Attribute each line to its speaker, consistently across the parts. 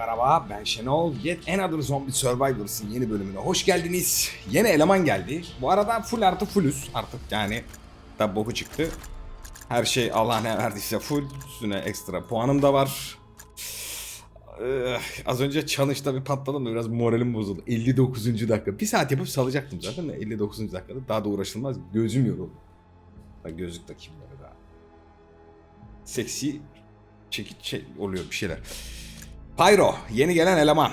Speaker 1: merhaba ben Şenol. Yet Another Zombie Survivors'ın yeni bölümüne hoş geldiniz. Yeni eleman geldi. Bu arada full artı fullüz artık yani da boku çıktı. Her şey Allah ne verdiyse full. Üstüne ekstra puanım da var. Ee, az önce challenge'da bir patladım da biraz moralim bozuldu. 59. dakika. Bir saat yapıp salacaktım zaten de 59. dakikada daha da uğraşılmaz. Gözüm yoruldu. Bak gözlük takayım böyle daha. Seksi çekit şey oluyor bir şeyler. Pyro yeni gelen eleman.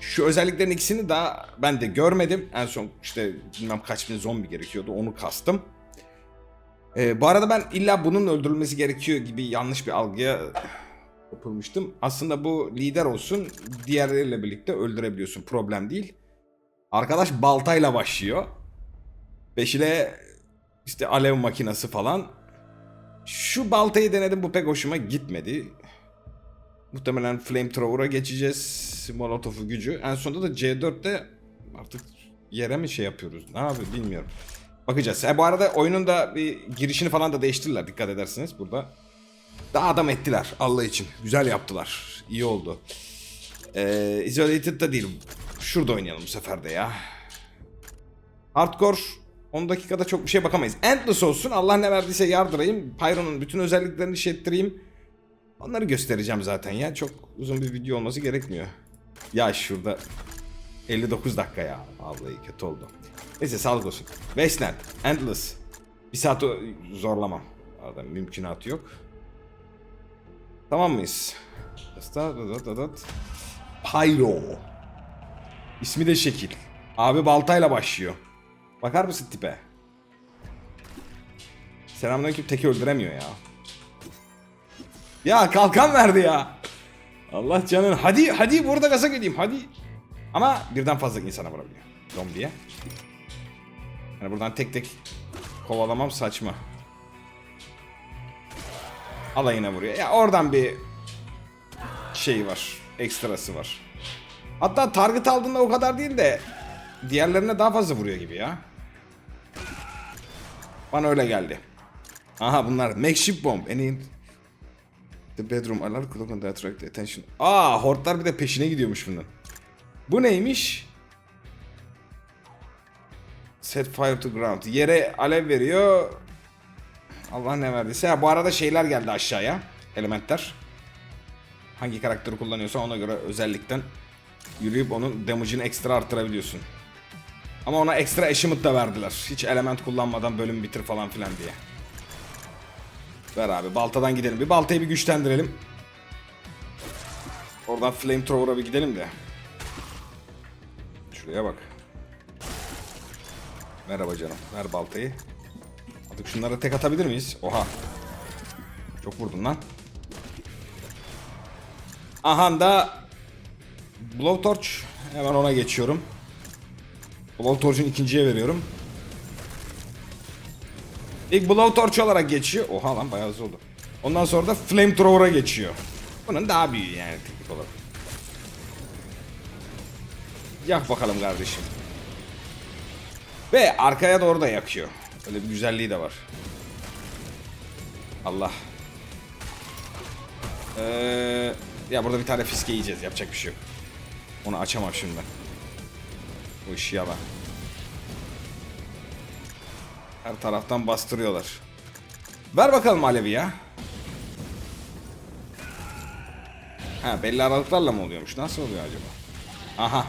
Speaker 1: Şu özelliklerin ikisini daha ben de görmedim. En son işte bilmem kaç bin zombi gerekiyordu onu kastım. Ee, bu arada ben illa bunun öldürülmesi gerekiyor gibi yanlış bir algıya kapılmıştım. Aslında bu lider olsun diğerleriyle birlikte öldürebiliyorsun problem değil. Arkadaş baltayla başlıyor. Beşile işte alev makinası falan. Şu baltayı denedim bu pek hoşuma gitmedi. Muhtemelen flamethrower'a geçeceğiz. Molotof'u gücü. En sonunda da C4'te artık yere mi şey yapıyoruz? Ne yapıyor bilmiyorum. Bakacağız. E, bu arada oyunun da bir girişini falan da değiştirdiler dikkat ederseniz burada. Daha adam ettiler Allah için. Güzel yaptılar. İyi oldu. Ee, Isolated da değil. Şurada oynayalım bu sefer de ya. Hardcore 10 dakikada çok bir şeye bakamayız. Endless olsun. Allah ne verdiyse yardırayım. Pyro'nun bütün özelliklerini şey ettireyim. Onları göstereceğim zaten ya. Çok uzun bir video olması gerekmiyor. Ya şurada 59 dakika ya. Vallahi kötü oldu. Neyse sağlık olsun. Wasteland. Endless. Bir saat zorlamam. Arada mümkünatı yok. Tamam mıyız? Pyro. İsmi de şekil. Abi baltayla başlıyor. Bakar mısın tipe? Selamünaleyküm teki öldüremiyor ya. Ya kalkan verdi ya. Allah canın. Hadi hadi burada gaza geleyim hadi. Ama birden fazla insana vurabiliyor. Zombiye. Yani buradan tek tek kovalamam saçma. Alayına vuruyor. Ya oradan bir şey var. Ekstrası var. Hatta target aldığında o kadar değil de diğerlerine daha fazla vuruyor gibi ya. Bana öyle geldi. Aha bunlar makeshift bomb. Any The bedroom alarm clock the attract attention. Aa hortlar bir de peşine gidiyormuş bunun. Bu neymiş? Set fire to ground. Yere alev veriyor. Allah ne verdiyse. Ha, bu arada şeyler geldi aşağıya. Elementler. Hangi karakteri kullanıyorsa ona göre özellikten yürüyüp onun damage'ini ekstra arttırabiliyorsun. Ama ona ekstra achievement da verdiler. Hiç element kullanmadan bölüm bitir falan filan diye. Ver abi baltadan gidelim. Bir baltayı bir güçlendirelim. Oradan flamethrower'a bir gidelim de. Şuraya bak. Merhaba canım. Ver baltayı. Artık şunlara tek atabilir miyiz? Oha. Çok vurdun lan. Aha da Blowtorch. Hemen ona geçiyorum. Blowtorch'un ikinciye veriyorum. İlk Blowtorch olarak geçiyor. Oha lan bayağı hızlı oldu. Ondan sonra da Flamethrower'a geçiyor. Bunun daha büyüğü yani teknik olarak. Yak bakalım kardeşim. Ve arkaya doğru da yakıyor. Öyle bir güzelliği de var. Allah. Ee, ya burada bir tane fiske yiyeceğiz. Yapacak bir şey yok. Onu açamam şimdi. Bu iş yalan. Her taraftan bastırıyorlar. Ver bakalım Alevi ya. Ha belli aralıklarla mı oluyormuş? Nasıl oluyor acaba? Aha.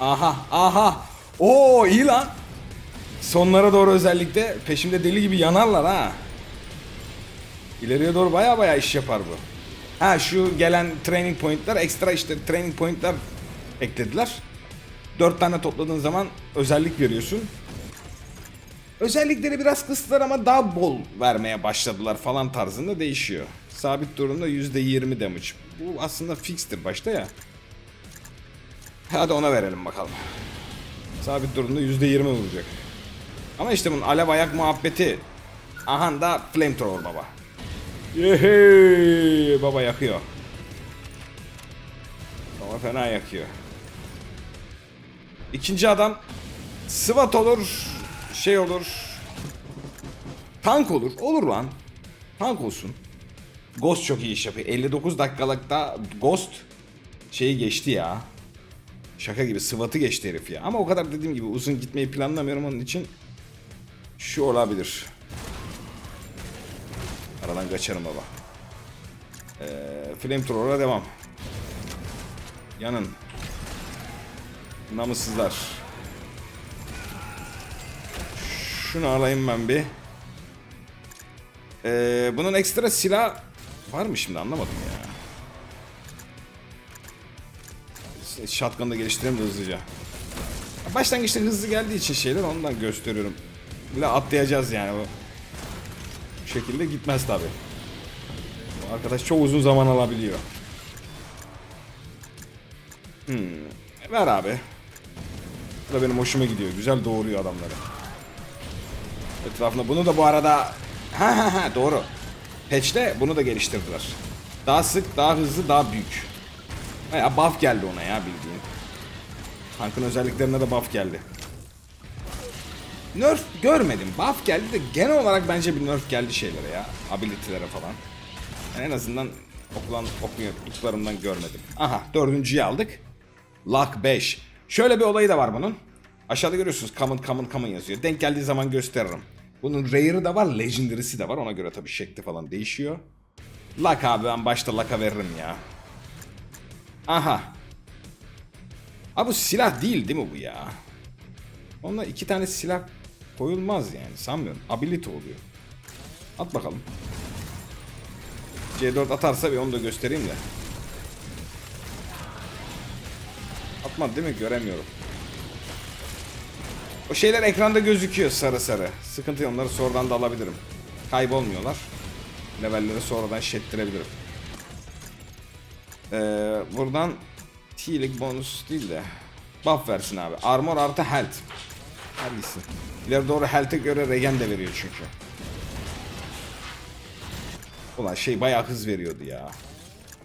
Speaker 1: Aha, aha. Oo iyi lan. Sonlara doğru özellikle peşimde deli gibi yanarlar ha. İleriye doğru baya baya iş yapar bu. Ha şu gelen training point'ler ekstra işte training point'ler eklediler. 4 tane topladığın zaman özellik veriyorsun. Özellikleri biraz kıstılar ama daha bol vermeye başladılar falan tarzında değişiyor. Sabit durumda %20 damage. Bu aslında fixtir başta ya. Hadi ona verelim bakalım. Sabit durumda %20 vuracak. Ama işte bunun alev ayak muhabbeti. Aha da flamethrower baba. Yehey baba yakıyor. Baba fena yakıyor. İkinci adam SWAT olur, şey olur. Tank olur. Olur lan. Tank olsun. Ghost çok iyi iş yapıyor. 59 dakikalıkta Ghost şeyi geçti ya. Şaka gibi sıvatı geçti herif ya. Ama o kadar dediğim gibi uzun gitmeyi planlamıyorum onun için. Şu olabilir. Aradan kaçarım baba. Ee, Flamethrower'a devam. Yanın. Namussuzlar. Şunu alayım ben bir. Ee, bunun ekstra silah var mı şimdi anlamadım ya. Shotgun'ı da geliştirelim de hızlıca. Başlangıçta hızlı geldiği için şeyler ondan gösteriyorum. Bir de atlayacağız yani bu. Bu şekilde gitmez tabi. Arkadaş çok uzun zaman alabiliyor. Hmm. Ver abi. Bu da benim hoşuma gidiyor. Güzel doğuruyor adamları. Etrafında bunu da bu arada ha ha ha doğru. Patch'te bunu da geliştirdiler. Daha sık, daha hızlı, daha büyük. Baya buff geldi ona ya bildiğin. Tankın özelliklerine de buff geldi. Nerf görmedim. Buff geldi de genel olarak bence bir nerf geldi şeylere ya. Ability'lere falan. Yani en azından okulan okuyorduklarımdan görmedim. Aha dördüncüyü aldık. Luck 5. Şöyle bir olayı da var bunun. Aşağıda görüyorsunuz common common common yazıyor. Denk geldiği zaman gösteririm. Bunun rare'ı da var, legendary'si de var. Ona göre tabii şekli falan değişiyor. Luck abi ben başta Luck'a veririm ya. Aha. Abi bu silah değil değil mi bu ya? Onunla iki tane silah koyulmaz yani sanmıyorum. Ability oluyor. At bakalım. C4 atarsa bir onu da göstereyim de. Atmadı değil mi? Göremiyorum. O şeyler ekranda gözüküyor sarı sarı. Sıkıntı yok onları sonradan da alabilirim. Kaybolmuyorlar. Levelleri sonradan şettirebilirim. Ee, buradan T'lik bonus değil de buff versin abi. Armor artı health. Hangisi? İleri doğru health'e göre regen de veriyor çünkü. Ulan şey bayağı hız veriyordu ya.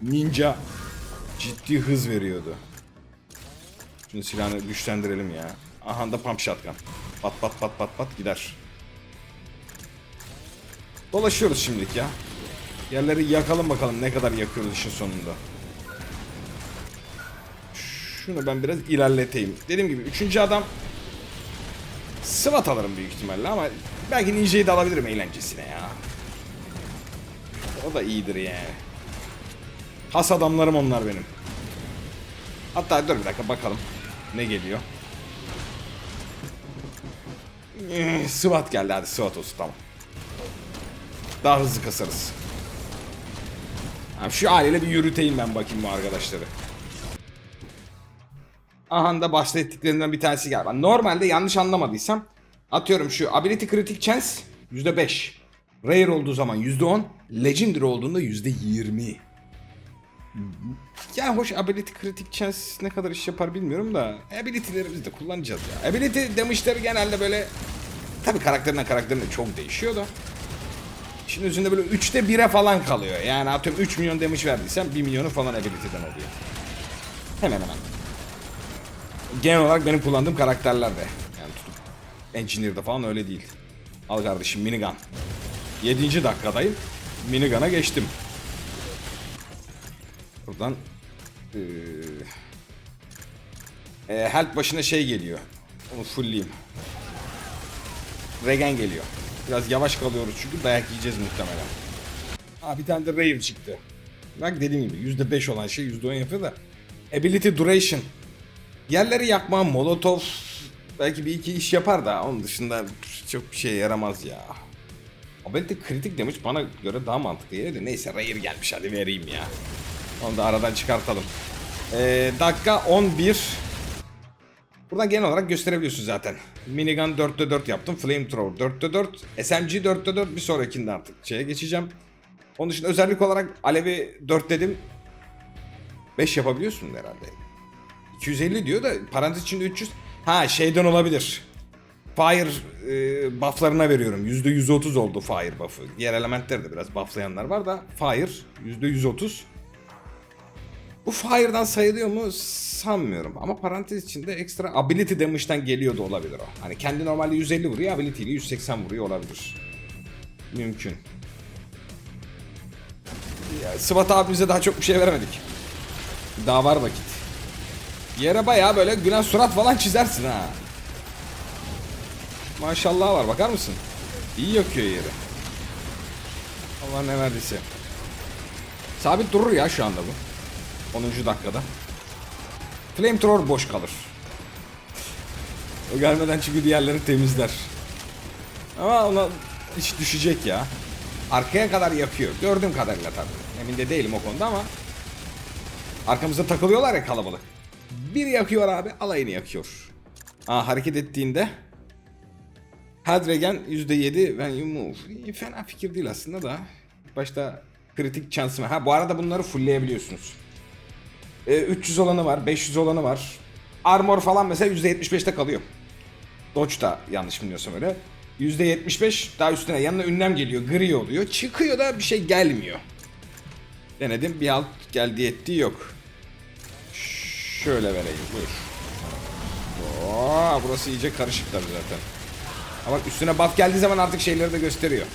Speaker 1: Ninja ciddi hız veriyordu. Şimdi silahını güçlendirelim ya. Aha da pump shotgun. Pat pat pat pat pat gider. Dolaşıyoruz şimdilik ya. Yerleri yakalım bakalım ne kadar yakıyoruz işin sonunda. Şunu ben biraz ilerleteyim. Dediğim gibi üçüncü adam SWAT alırım büyük ihtimalle ama belki Ninja'yı da alabilirim eğlencesine ya. O da iyidir yani. Has adamlarım onlar benim. Hatta dur bir dakika bakalım. Ne geliyor? Eh, SWAT geldi hadi SWAT olsun tamam. Daha hızlı kasarız. Abi şu haliyle bir yürüteyim ben bakayım bu arkadaşları. Aha da başta ettiklerinden bir tanesi galiba. Normalde yanlış anlamadıysam atıyorum şu ability critic chance %5. Rare olduğu zaman %10. Legendary olduğunda %20. Yani hoş ability critic chance ne kadar iş yapar bilmiyorum da ability'leri biz de kullanacağız ya. Ability damage'leri genelde böyle tabi karakterinden karakterine çok değişiyor da. Şimdi üzerinde böyle 3'te 1'e falan kalıyor. Yani atıyorum 3 milyon damage verdiysen 1 milyonu falan ability'den oluyor. Hemen hemen. Genel olarak benim kullandığım karakterler de. Yani tutup Engineer'da falan öyle değil. Al kardeşim minigun. 7. dakikadayım. Minigun'a geçtim. Buradan eee e, help başına şey geliyor. Onu fullleyeyim. Regen geliyor. Biraz yavaş kalıyoruz çünkü dayak yiyeceğiz muhtemelen. Aa bir tane de Rave çıktı. Bak dediğim gibi %5 olan şey %10 yapıyor da. Ability Duration. Yerleri yakma, molotov belki bir iki iş yapar da onun dışında çok bir şeye yaramaz ya. Ability kritik demiş bana göre daha mantıklı yeri. Neyse Rare gelmiş hadi vereyim ya. Onu da aradan çıkartalım. Ee, dakika 11. Buradan genel olarak gösterebiliyorsun zaten. Minigun 4'te 4 yaptım. Flamethrower 4'te 4. SMG 4'te 4 bir sonrakinde artık şeye geçeceğim. Onun dışında özellik olarak Alevi 4 dedim. 5 yapabiliyorsun herhalde. 250 diyor da parantez içinde 300. Ha şeyden olabilir. Fire e, bufflarına veriyorum. %130 oldu fire buff'ı. Diğer elementleri de biraz bufflayanlar var da fire %130. Bu fire'dan sayılıyor mu sanmıyorum ama parantez içinde ekstra ability damage'den geliyor da olabilir o. Hani kendi normalde 150 vuruyor, ability ile 180 vuruyor olabilir. Mümkün. Ya, Sıvat abimize daha çok bir şey veremedik. Daha var vakit. Yere bayağı böyle gülen surat falan çizersin ha. Maşallah var bakar mısın? İyi yakıyor yeri. Allah ne verdiyse. Sabit durur ya şu anda bu. 10. dakikada. Flamethrower boş kalır. O gelmeden çünkü diğerleri temizler. Ama ona hiç düşecek ya. Arkaya kadar yakıyor. Gördüğüm kadarıyla tabii. Emin de değilim o konuda ama. Arkamızda takılıyorlar ya kalabalık. Bir yakıyor abi alayını yakıyor. Aa, hareket ettiğinde Hadregen %7 when you move. Fena fikir değil aslında da. Başta kritik şansım. Ha bu arada bunları fullleyebiliyorsunuz. Ee, 300 olanı var, 500 olanı var. Armor falan mesela %75'te kalıyor. Dodge da yanlış bilmiyorsam öyle. %75 daha üstüne yanına ünlem geliyor, gri oluyor. Çıkıyor da bir şey gelmiyor. Denedim bir alt geldi ettiği yok. Şöyle vereyim buyur. Oo, burası iyice karışık tabii zaten. Ama üstüne buff geldiği zaman artık şeyleri de gösteriyor.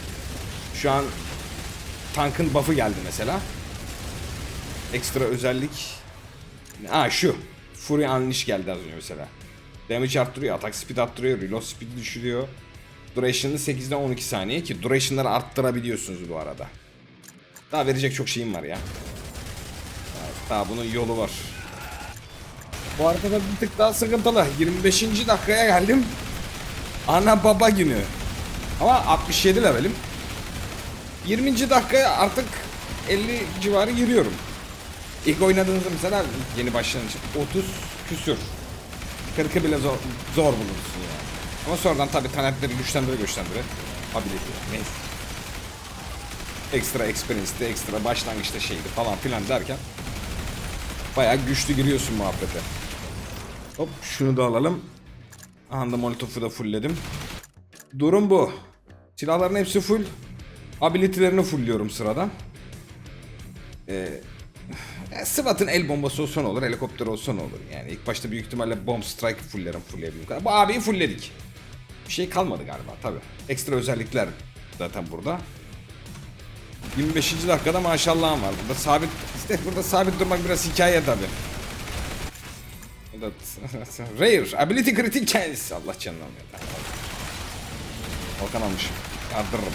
Speaker 1: Şu an tankın buff'ı geldi mesela. Ekstra özellik. Aa şu. Fury Unleash geldi az önce mesela. Damage arttırıyor, atak speed arttırıyor, reload speed düşürüyor. Duration'ı 8'den 12 saniye ki duration'ları arttırabiliyorsunuz bu arada. Daha verecek çok şeyim var ya. Daha, bunun yolu var. Bu arkada bir tık daha sıkıntılı. 25. dakikaya geldim. Ana baba günü. Ama 67 levelim. 20. dakikaya artık 50 civarı giriyorum. İlk oynadığınızda mesela yeni başlangıç 30 küsür. 40'ı bile zor, zor bulursun yani. Ama sonradan tabi talentleri güçlendire güçlendire. Ability neyse. Ekstra experience'de, ekstra başlangıçta şeydi falan filan derken bayağı güçlü giriyorsun muhabbete. Hop şunu da alalım. Anda molotofu da fullledim. Durum bu. Silahların hepsi full. Ability'lerini fullliyorum sıradan. Ee, e, SWAT'ın el bombası olsa ne olur, helikopter olsa ne olur. Yani ilk başta büyük ihtimalle bomb strike fulllerim fullleyebilirim. kadar. Bu abiyi fullledik. Bir şey kalmadı galiba tabi. Ekstra özellikler zaten burada. 25. dakikada maşallahım var. Burada sabit, işte burada sabit durmak biraz hikaye tabi. Rare. Ability critic chance. Allah canını almıyor. Volkan almış. Yardırırım.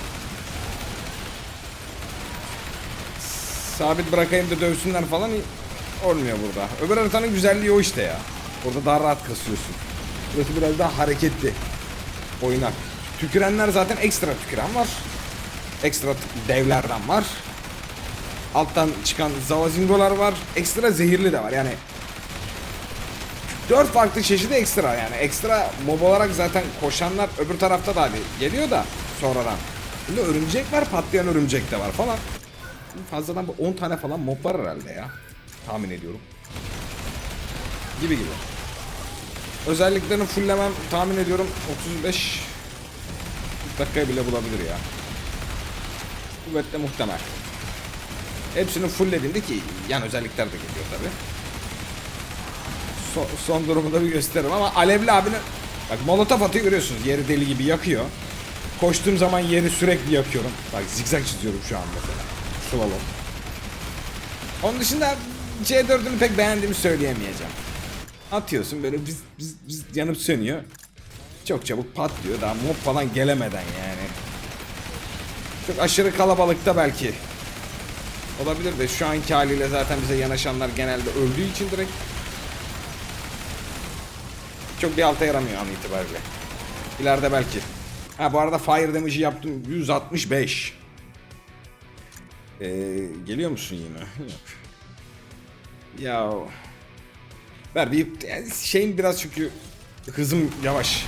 Speaker 1: Sabit bırakayım da dövsünler falan olmuyor burada. Öbür haritanın güzelliği o işte ya. Orada daha rahat kasıyorsun. Burası biraz daha hareketli. Oynak. Tükürenler zaten ekstra tüküren var. Ekstra devlerden var. Alttan çıkan zavazingolar var. Ekstra zehirli de var. Yani Dört farklı çeşidi ekstra yani. Ekstra mob olarak zaten koşanlar öbür tarafta da hani geliyor da sonradan. Şimdi örümcek var patlayan örümcek de var falan. Fazladan bu 10 tane falan mob var herhalde ya. Tahmin ediyorum. Gibi gibi. Özelliklerini fulllemem tahmin ediyorum 35 dakikaya bile bulabilir ya. Kuvvetle muhtemel. Hepsini fulllediğinde ki yan özellikler de geliyor tabi son, son durumu da bir gösteririm ama Alevli abinin bak molotof atıyor görüyorsunuz yeri deli gibi yakıyor. Koştuğum zaman yeri sürekli yakıyorum. Bak zigzag çiziyorum şu an mesela. Slalom. Onun dışında C4'ünü pek beğendiğimi söyleyemeyeceğim. Atıyorsun böyle biz, biz, biz yanıp sönüyor. Çok çabuk patlıyor daha mob falan gelemeden yani. Çok aşırı kalabalıkta belki. Olabilir de şu anki haliyle zaten bize yanaşanlar genelde öldüğü için direkt çok bir alta yaramıyor an itibariyle. İleride belki. Ha bu arada fire damage'i yaptım 165. Ee, geliyor musun yine? Ya ver bir yani şeyin biraz çünkü hızım yavaş.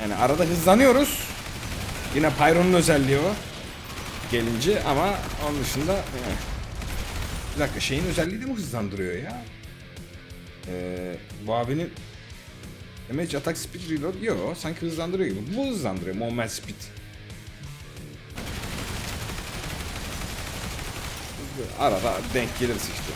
Speaker 1: Yani arada hızlanıyoruz. Yine Pyro'nun özelliği o. Gelince ama onun dışında eh. bir dakika şeyin özelliği de mi hızlandırıyor ya? Ee, bu abinin Damage attack speed reload yok sanki hızlandırıyor gibi. Bu hızlandırıyor moment speed. Arada denk geliriz işte.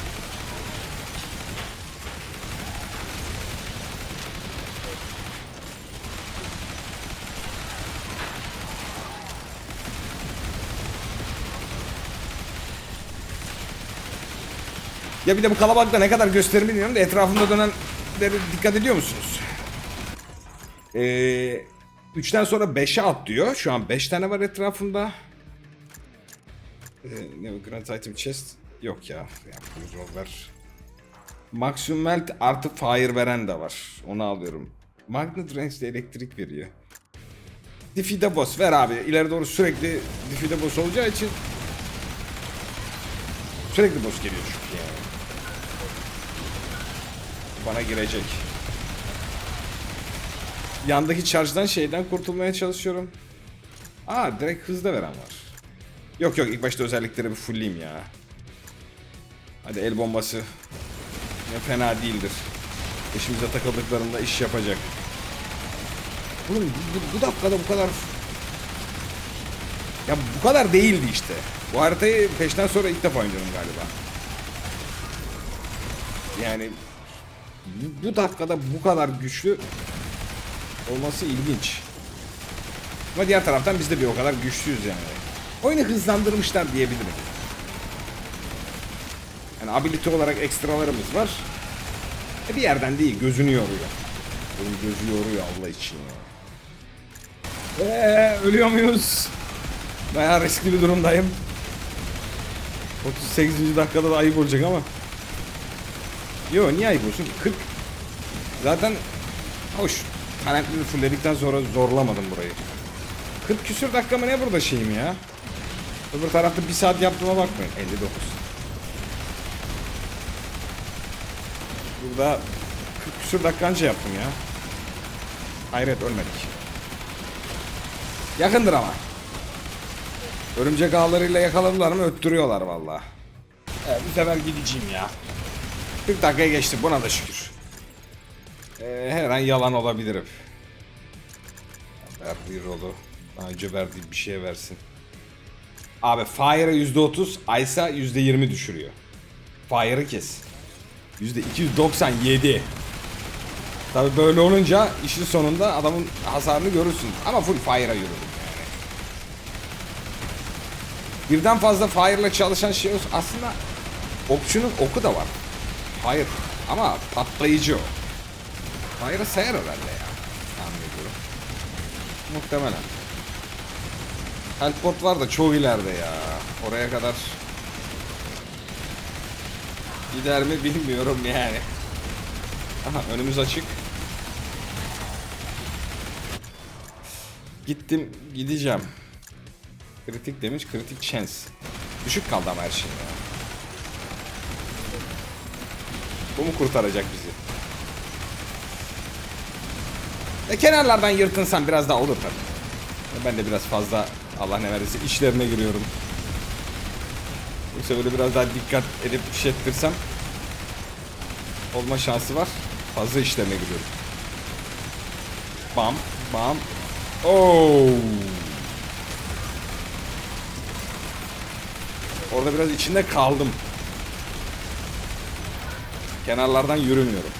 Speaker 1: Ya bir de bu kalabalıkta ne kadar gösterimli bilmiyorum da etrafımda dönenlere dikkat ediyor musunuz? Ee, 3'ten sonra 5'e atlıyor. Şu an 5 tane var etrafımda. Ee, ne bu Grand Item Chest? Yok ya. ya ver. Maximum Melt artı Fire veren de var. Onu alıyorum. Magnet Range de elektrik veriyor. Diffide Boss ver abi. İleri doğru sürekli Diffide Boss olacağı için sürekli boss geliyor çünkü yani. Bana girecek. Yandaki charge'dan şeyden kurtulmaya çalışıyorum. Aa direkt hızda veren var. Yok yok ilk başta özellikleri bir fullleyeyim ya. Hadi el bombası. Ne fena değildir. Peşimize takıldıklarında iş yapacak. Oğlum bu, bu, bu dakikada bu kadar... Ya bu kadar değildi işte. Bu haritayı peşten sonra ilk defa oynuyorum galiba. Yani bu, bu dakikada bu kadar güçlü olması ilginç. Ama diğer taraftan biz de bir o kadar güçlüyüz yani. Oyunu hızlandırmışlar diyebilirim. Yani ability olarak ekstralarımız var. E bir yerden değil gözünü yoruyor. Oyun gözü yoruyor Allah için ya. Eee ölüyor muyuz? Bayağı riskli bir durumdayım. 38. dakikada da ayıp olacak ama. Yo niye ayıp olsun ki? 40. Zaten hoş. Talentleri fullledikten sonra zorlamadım burayı. 40 küsür dakika mı ne burada şeyim ya? Öbür tarafta bir saat yaptığıma bakmayın. 59. Burada 40 küsür dakika önce yaptım ya. Hayret ölmedik. Yakındır ama. Örümcek ağlarıyla yakaladılar mı öttürüyorlar valla. Evet, bu sefer gideceğim ya. 40 dakikaya geçti buna da şükür. Ee, her an yalan olabilirim. Ver rolu. Daha önce verdiği bir şeye versin. Abi Fire'a %30, Ice'a %20 düşürüyor. Fire'ı kes. %297. Tabi böyle olunca işin sonunda adamın hasarını görürsün. Ama full fire'a yürüdüm. Birden fazla fire'la çalışan şey. Aslında okçunun oku da var. Hayır. Ama patlayıcı o. Fire'ı sayar herhalde ya. Tahmin. Muhtemelen. Helport var da çok ileride ya. Oraya kadar gider mi bilmiyorum yani. Aha önümüz açık. Gittim gideceğim. Kritik demiş kritik chance. Düşük kaldı ama her şey ya. Bu mu kurtaracak bizi? E kenarlardan yırtınsam biraz daha olur tabii. Ben de biraz fazla Allah ne verirse işlerine giriyorum. Yoksa böyle biraz daha dikkat edip şey ettirsem olma şansı var. Fazla işlerine giriyorum. Bam, bam. Oo. Orada biraz içinde kaldım. Kenarlardan yürümüyorum.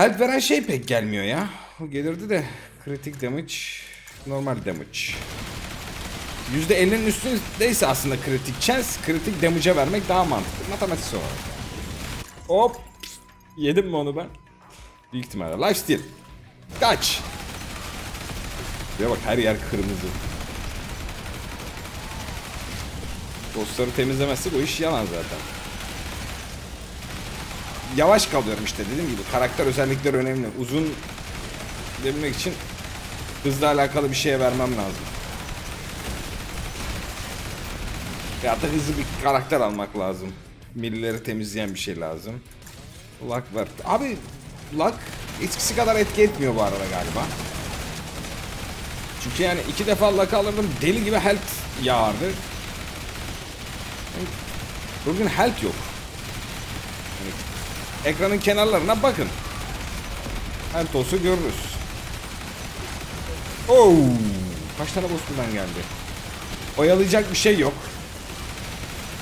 Speaker 1: Help veren şey pek gelmiyor ya. O gelirdi de kritik damage, normal damage. %50'nin üstündeyse aslında kritik chance, kritik damage'e vermek daha mantıklı. Matematiksel olarak. Hop. Yedim mi onu ben? Büyük ihtimalle. Lifesteal. Kaç. Ya bak her yer kırmızı. Dostları temizlemezse bu iş yalan zaten. Yavaş kalıyorum işte dediğim gibi. Karakter özellikleri önemli. Uzun demek için hızla alakalı bir şeye vermem lazım. Ya da hızlı bir karakter almak lazım. Millileri temizleyen bir şey lazım. Luck var. Abi Luck eskisi kadar etki etmiyor bu arada galiba. Çünkü yani iki defa Luck alırdım deli gibi health yağardı. Bugün health yok. Ekranın kenarlarına bakın. Health olsa görürüz. Oo! Kaç tane boss buradan geldi? Oyalayacak bir şey yok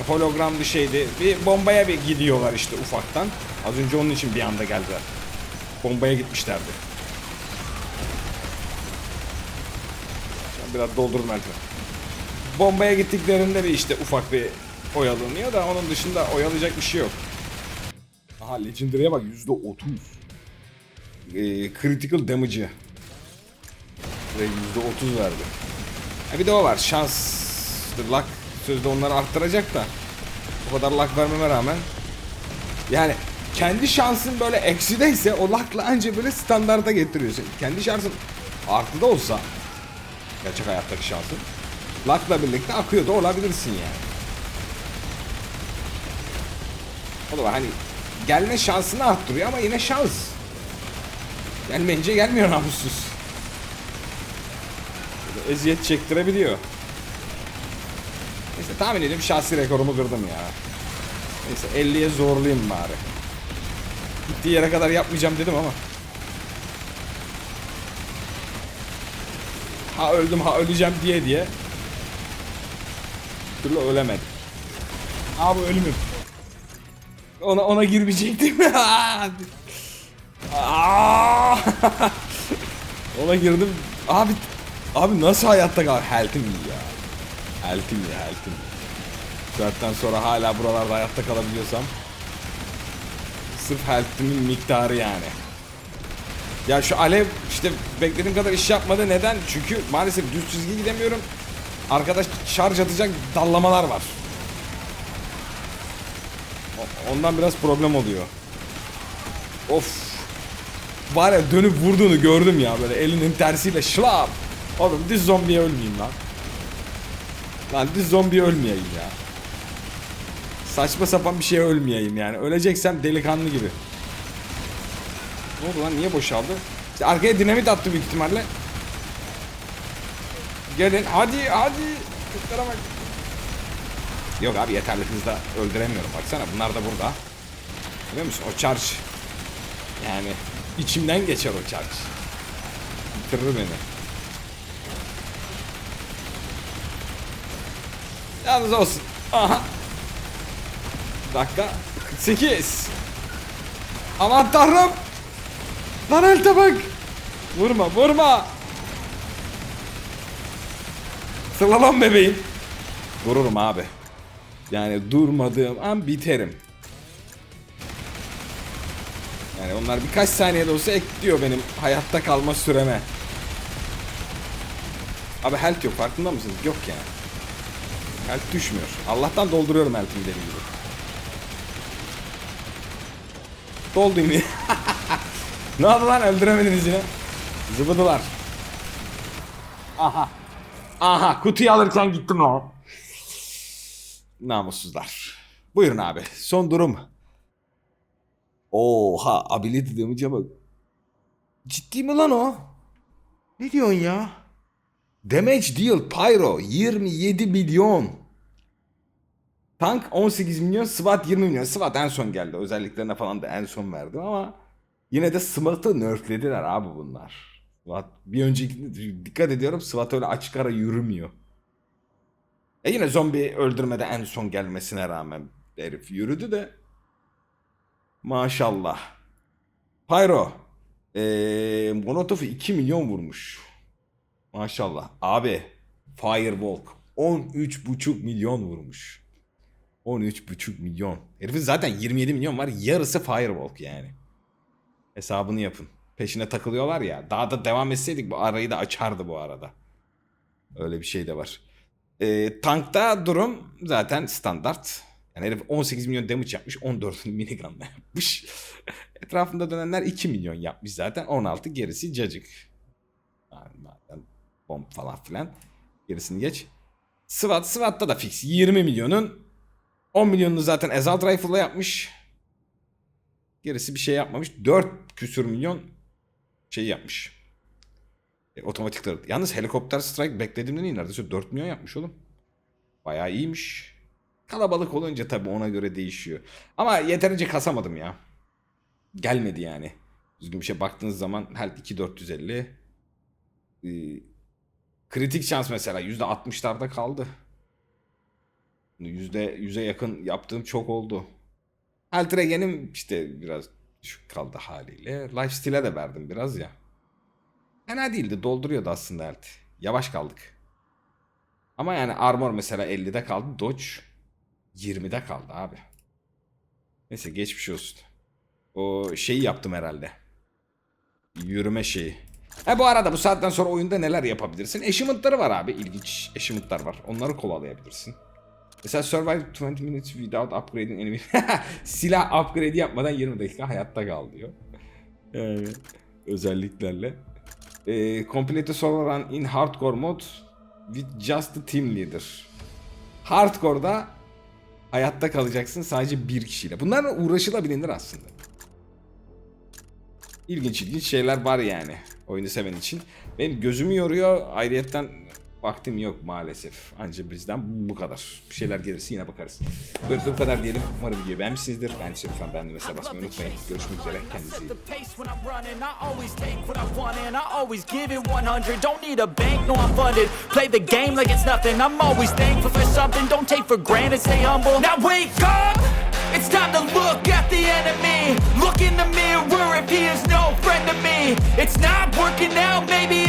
Speaker 1: hologram bir şeydi. Bir bombaya bir gidiyorlar işte ufaktan. Az önce onun için bir anda geldiler. Bombaya gitmişlerdi. Biraz doldurun Alper. bombaya gittiklerinde bir işte ufak bir oyalanıyor da onun dışında oyalayacak bir şey yok. Aha Legendary'e bak %30. Ee, critical damage'ı. Ve %30 verdi. Ha bir de o var. Şans, luck sözde onları arttıracak da. O kadar luck vermeme rağmen. Yani kendi şansın böyle eksideyse o luck'la anca böyle standarda getiriyorsun. Kendi şansın artıda olsa gerçek hayattaki şansın luck'la birlikte akıyor da olabilirsin yani. O da var hani gelme şansını arttırıyor ama yine şans. Gelmeyince gelmiyor namussuz. Eziyet çektirebiliyor. Neyse tahmin ediyorum şahsi rekorumu kırdım ya. Neyse 50'ye zorlayayım bari. Gittiği yere kadar yapmayacağım dedim ama. Ha öldüm ha öleceğim diye diye. Türlü ölemedim. Abi ölümüm. Ona ona girmeyecektim. Ona girdim. Abi abi nasıl hayatta kal? Health'im ya. Health'im iyi, health'im saatten sonra hala buralarda hayatta kalabiliyorsam sırf health'imin miktarı yani. Ya şu alev işte beklediğim kadar iş yapmadı. Neden? Çünkü maalesef düz çizgi gidemiyorum. Arkadaş şarj atacak dallamalar var. Ondan biraz problem oluyor. Of. Var ya dönüp vurduğunu gördüm ya böyle elinin tersiyle şlap. Oğlum düz zombiye ölmeyeyim lan. Lan düz zombiye ölmeyeyim ya. Saçma sapan bir şeye ölmeyeyim yani. Öleceksem delikanlı gibi. Ne oldu lan niye boşaldı? İşte arkaya dinamit attı büyük ihtimalle. Gelin hadi hadi. Bak. Yok abi yeterli hızda öldüremiyorum. Baksana bunlar da burada. Biliyor musun? O charge. Yani içimden geçer o charge. Bitirir beni. Yalnız olsun. Aha. Dakika 48. Aman tanrım. Lan elte bak. Vurma vurma. Sırlalan bebeğim. Vururum abi. Yani durmadığım an biterim. Yani onlar birkaç saniyede olsa ekliyor benim hayatta kalma süreme. Abi health yok farkında mısınız? Yok yani. Health düşmüyor. Allah'tan dolduruyorum health'imi dediğim gibi. Doldu yine. ne oldu lan öldüremediniz yine. Zıbıdılar. Aha. Aha kutuyu alırken gittim lan. Namussuzlar. Buyurun abi. Son durum. Oha ability damage'a bak. Ciddi mi lan o? Ne diyorsun ya? Damage deal pyro 27 milyon. Tank 18 milyon, SWAT 20 milyon. SWAT en son geldi. Özelliklerine falan da en son verdim ama yine de SWAT'ı nerflediler abi bunlar. SWAT bir önceki dikkat ediyorum SWAT öyle açık ara yürümüyor. E yine zombi öldürmede en son gelmesine rağmen herif yürüdü de maşallah. Pyro ee, Monotov'u 2 milyon vurmuş. Maşallah. Abi Firewalk 13,5 milyon vurmuş. 13,5 milyon. Herifin zaten 27 milyon var. Yarısı Firewalk yani. Hesabını yapın. Peşine takılıyorlar ya. Daha da devam etseydik bu arayı da açardı bu arada. Öyle bir şey de var. Ee, tankta durum zaten standart. Yani herif 18 milyon damage yapmış. 14 minigunla yapmış. Etrafında dönenler 2 milyon yapmış zaten. 16 gerisi cacık. Yani zaten bomb falan filan. Gerisini geç. SWAT, SWAT'ta da fix. 20 milyonun 10 milyonunu zaten Assault Rifle'la yapmış. Gerisi bir şey yapmamış. 4 küsür milyon şey yapmış. E, otomatik tarıt. Yalnız helikopter strike beklediğimden iyi. Neredeyse 4 milyon yapmış oğlum. Bayağı iyiymiş. Kalabalık olunca tabii ona göre değişiyor. Ama yeterince kasamadım ya. Gelmedi yani. Düzgün bir şey baktığınız zaman health 2450. Ee, kritik şans mesela %60'larda kaldı. %100'e yakın yaptığım çok oldu. Health regen'im işte biraz düşük kaldı haliyle. Lifesteal'e de verdim biraz ya. Fena değildi. Dolduruyordu aslında health. Yavaş kaldık. Ama yani armor mesela 50'de kaldı. Dodge 20'de kaldı abi. Neyse geçmiş olsun. O şeyi yaptım herhalde. Yürüme şeyi. Ha bu arada bu saatten sonra oyunda neler yapabilirsin? Achievement'ları var abi. İlginç achievement'lar var. Onları kovalayabilirsin. Mesela survive 20 minutes without upgrading enemy. Silah upgrade yapmadan 20 dakika hayatta kal diyor. Yani özelliklerle. Ee, complete server run in hardcore mode with just the team leader. Hardcore'da hayatta kalacaksın sadece bir kişiyle. Bunlarla uğraşılabilir aslında. İlginç ilginç şeyler var yani oyunu seven için. Benim gözümü yoruyor. Ayrıyetten vaktim yok maalesef. Anca bizden bu kadar. Bir şeyler gelirse yine bakarız. Böyle bu kadar diyelim. Umarım videoyu beğenmişsinizdir. Beğendiyseniz lütfen beğenmeyi ve basmayı unutmayın. Görüşmek üzere. Kendinize iyi
Speaker 2: set
Speaker 1: bakın.
Speaker 2: the pace when I'm running. I always take what I want and I always give it 100. Don't need a bank, no I'm funded. Play the game like it's! It's time to look at the enemy. Look in the mirror if he is no friend to me. It's not working out, maybe